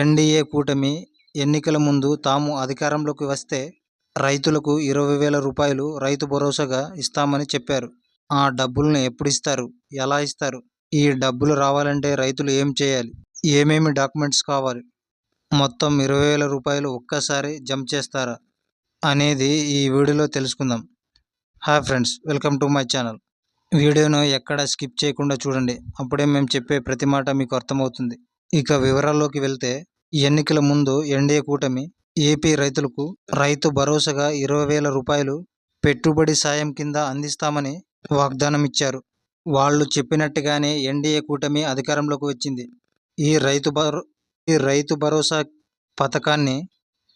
NDA కూటమి ఎన్నికల ముందు తాము అధికారంలోకి వస్తే రైతులకు ఇరవై వేల రూపాయలు రైతు భరోసాగా ఇస్తామని చెప్పారు. ఆ డబ్బుల్ని ఎప్పుడు ఇస్తారు ఎలా ఇస్తారు? ఈ డబ్బులు రావాలంటే రైతులు ఏం చేయాలి? ఏమేమి డాక్యుమెంట్స్ కావాలి? మొత్తం ఇరవై వేల రూపాయలు ఒక్కసారి జమ చేస్తారా? అనేది ఈ వీడియోలో తెలుసుకుందాం. Hi friends welcome to my channel. వీడియోను ఎక్కడ స్కిప్ చేయకుండా చూడండి. అప్పుడే మేము చెప్పే ప్రతి మాట మీకు అర్థమవుతుంది. ఇక వివరాల్లోకి వెళ్తే ఎన్నికల ముందు ఎన్డీఏ కూటమి ఏపీ రైతులకు రైతు భరోసాగా ఇరవై వేల రూపాయలు పెట్టుబడి సాయం కింద అందిస్తామని వాగ్దానం ఇచ్చారు వాళ్ళు చెప్పినట్టుగానే ఎన్డీఏ కూటమి అధికారంలోకి వచ్చింది. ఈ రైతు భరో ఈ రైతు భరోసా పథకాన్ని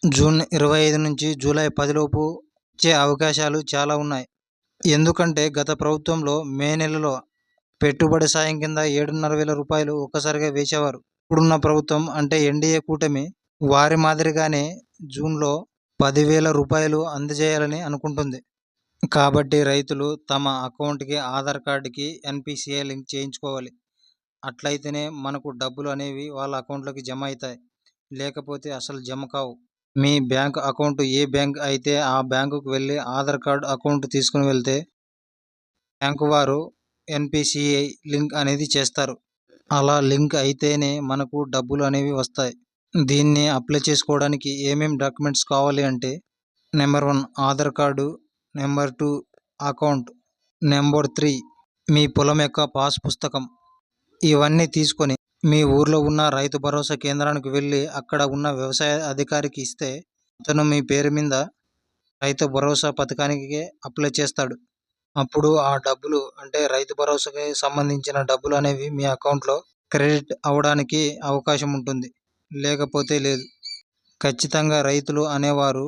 జూన్ ఇరవై ఐదు నుంచి జూలై పదిలోపు ఇచ్చే అవకాశాలు చాలా ఉన్నాయి. ఎందుకంటే గత ప్రభుత్వంలో మే నెలలో పెట్టుబడి సాయం కింద ఏడున్నర వేల రూపాయలు ఒక్కసారిగా వేసేవారు. ఇప్పుడున్న ప్రభుత్వం అంటే ఎన్డీఏ కూటమి వారి మాదిరిగానే జూన్లో పదివేల రూపాయలు అందజేయాలని అనుకుంటుంది. కాబట్టి రైతులు తమ అకౌంట్కి ఆధార్ కార్డుకి ఎన్పిసిఐ లింక్ చేయించుకోవాలి. అట్లయితేనే మనకు డబ్బులు అనేవి వాళ్ళ అకౌంట్లోకి జమ అవుతాయి లేకపోతే అసలు జమ కావు. మీ బ్యాంక్ అకౌంట్ ఏ బ్యాంక్ అయితే ఆ బ్యాంకుకు వెళ్ళి ఆధార్ కార్డు అకౌంట్ తీసుకుని వెళ్తే బ్యాంకు వారు ఎన్పిసిఐ లింక్ అనేది చేస్తారు. అలా లింక్ అయితేనే మనకు డబ్బులు అనేవి వస్తాయి. దీన్ని అప్లై చేసుకోవడానికి ఏమేమి డాక్యుమెంట్స్ కావాలి అంటే number one Aadhaar card number two account number three మీ పొలం యొక్క పాస్ పుస్తకం. ఇవన్నీ తీసుకొని మీ ఊర్లో ఉన్న రైతు భరోసా కేంద్రానికి వెళ్ళి అక్కడ ఉన్న వ్యవసాయ అధికారికి ఇస్తే అతను మీ పేరు మీద రైతు భరోసా పథకానికి అప్లై చేస్తాడు. అప్పుడు ఆ డబ్బులు అంటే రైతు భరోసాకి సంబంధించిన డబ్బులు అనేవి మీ అకౌంట్లో క్రెడిట్ అవ్వడానికి అవకాశం ఉంటుంది. లేకపోతే లేదు. ఖచ్చితంగా రైతులు అనేవారు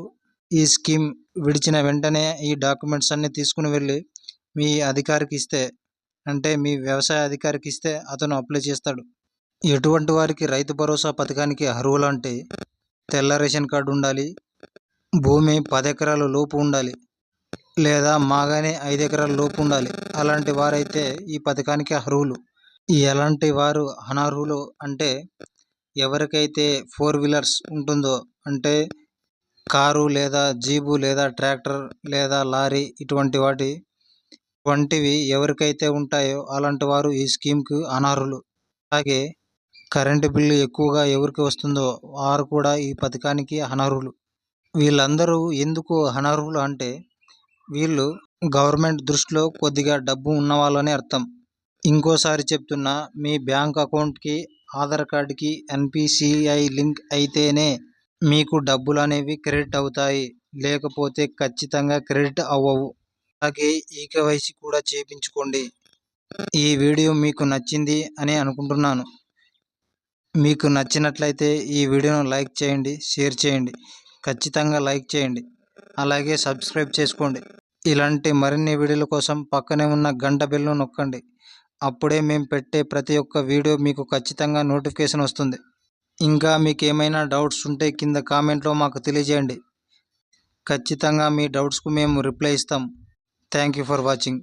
ఈ స్కీమ్ విడిచిన వెంటనే ఈ డాక్యుమెంట్స్ అన్నీ తీసుకుని వెళ్ళి మీ అధికారికి ఇస్తే అంటే మీ వ్యవసాయ అధికారికి ఇస్తే అతను అప్లై చేస్తాడు. ఎటువంటి వారికి రైతు భరోసా పథకానికి అర్హులు అంటే తెల్ల రేషన్ కార్డు ఉండాలి భూమి పది ఎకరాల లోపు ఉండాలి. లేదా మాగానే ఐదు ఎకరాల లోపు ఉండాలి. అలాంటి వారైతే ఈ పథకానికి అర్హులు. ఎలాంటి వారు అనర్హులు అంటే ఎవరికైతే ఫోర్ వీలర్స్ ఉంటుందో అంటే కారు లేదా జీబు లేదా ట్రాక్టర్ లేదా లారీ ఇటువంటి వాటి వంటివి ఎవరికైతే ఉంటాయో అలాంటి వారు ఈ స్కీమ్కి అనర్హులు. అలాగే కరెంటు బిల్లు ఎక్కువగా ఎవరికి వస్తుందో వారు కూడా ఈ పథకానికి అనర్హులు. వీళ్ళందరూ ఎందుకు అనర్హులు అంటే వీళ్ళు గవర్నమెంట్ దృష్టిలో కొద్దిగా డబ్బు ఉన్నవాళ్ళని అర్థం. ఇంకోసారి చెప్తున్నా మీ బ్యాంక్ అకౌంట్కి ఆధార్ కార్డుకి ఎన్పిసిఐ లింక్ అయితేనే మీకు డబ్బులు అనేవి క్రెడిట్ అవుతాయి. లేకపోతే ఖచ్చితంగా క్రెడిట్ అవ్వవు. అలాగే ఈకేవైసీ కూడా చేయించుకోండి ఈ వీడియో మీకు నచ్చింది అని అనుకుంటున్నాను. మీకు నచ్చినట్లయితే ఈ వీడియోను లైక్ చేయండి షేర్ చేయండి. ఖచ్చితంగా లైక్ చేయండి. అలాగే సబ్స్క్రైబ్ చేసుకోండి. ఇలాంటి మరిన్ని వీడియోల కోసం పక్కనే ఉన్న గంట బిల్లు నొక్కండి. అప్పుడే మేము పెట్టే ప్రతి ఒక్క వీడియో మీకు ఖచ్చితంగా నోటిఫికేషన్ వస్తుంది. ఇంకా మీకు ఏమైనా డౌట్స్ ఉంటే కింద కామెంట్లో మాకు తెలియజేయండి. ఖచ్చితంగా మీ డౌట్స్కు మేము రిప్లై ఇస్తాం. Thank you for watching.